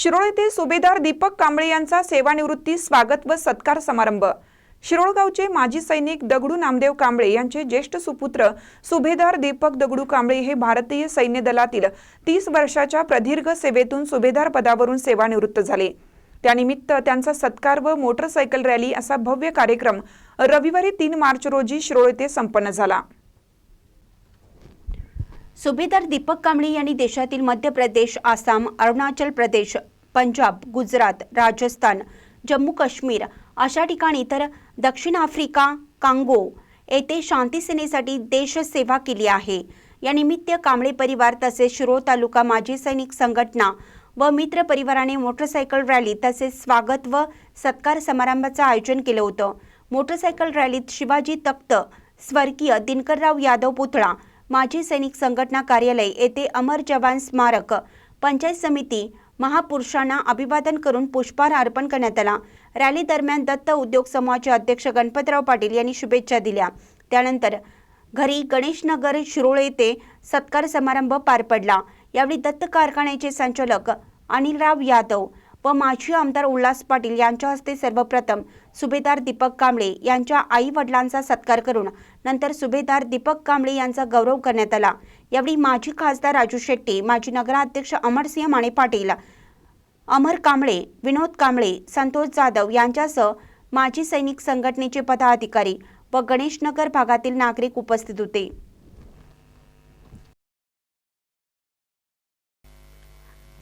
शिरोळ येथे सुभेदार दीपक कांबळे यांचा सेवानिवृत्ती स्वागत व सत्कार समारंभ. शिरोळगावचे माजी सैनिक दगडू नामदेव कांबळे यांचे ज्येष्ठ सुपुत्र सुभेदार दीपक दगडू कांबळे हे भारतीय सैन्य दलातील तीस वर्षाच्या प्रदीर्घ सेवेतून सुभेदार पदावरून सेवानिवृत्त झाले. त्यानिमित्त त्यांचा सत्कार व मोटरसायकल रॅली असा भव्य कार्यक्रम रविवारी तीन मार्च रोजी शिरोळ येथे संपन्न झाला. सुभेदार दीपक कांबळे यांनी देशातील मध्य प्रदेश आसाम अरुणाचल प्रदेश पंजाब गुजरात राजस्थान जम्मू काश्मीर अशा ठिकाणी तर दक्षिण आफ्रिका कांगो येथे शांतीसेनेसाठी देशसेवा केली आहे. या निमित्त कांबळे परिवार तसेच शिरोळ तालुका माजी सैनिक संघटना व मित्र परिवाराने मोटरसायकल रॅली तसेच स्वागत व सत्कार समारंभाचं आयोजन केलं होतं. मोटरसायकल रॅलीत शिवाजी तख्त स्वर्गीय दिनकरराव यादव पुतळा माजी सैनिक संघटना कार्यालय येथे अमर जवान स्मारक पंचायत समिती महापुरुषांना अभिवादन करून पुष्पहार अर्पण करण्यात आला. रॅली दरम्यान दत्त उद्योग समूहाचे अध्यक्ष गणपतराव पाटील यांनी शुभेच्छा दिल्या. त्यानंतर घरी गणेशनगर शिरोळ येथे सत्कार समारंभ पार पडला. यावेळी दत्त कारखान्याचे संचालक अनिलराव यादव व माजी आमदार उल्हास पाटील यांच्या हस्ते सर्वप्रथम सुभेदार दीपक कांबळे यांच्या आई वडिलांचा सत्कार करून नंतर सुभेदार दीपक कांबळे यांचा गौरव करण्यात आला. यावेळी माजी खासदार राजू शेट्टी माजी नगराध्यक्ष अमरसिंह माने पाटील अमर कांबळे विनोद कांबळे संतोष जाधव यांच्यासह माजी सैनिक संघटनेचे पदाधिकारी व गणेशनगर भागातील नागरिक उपस्थित होते.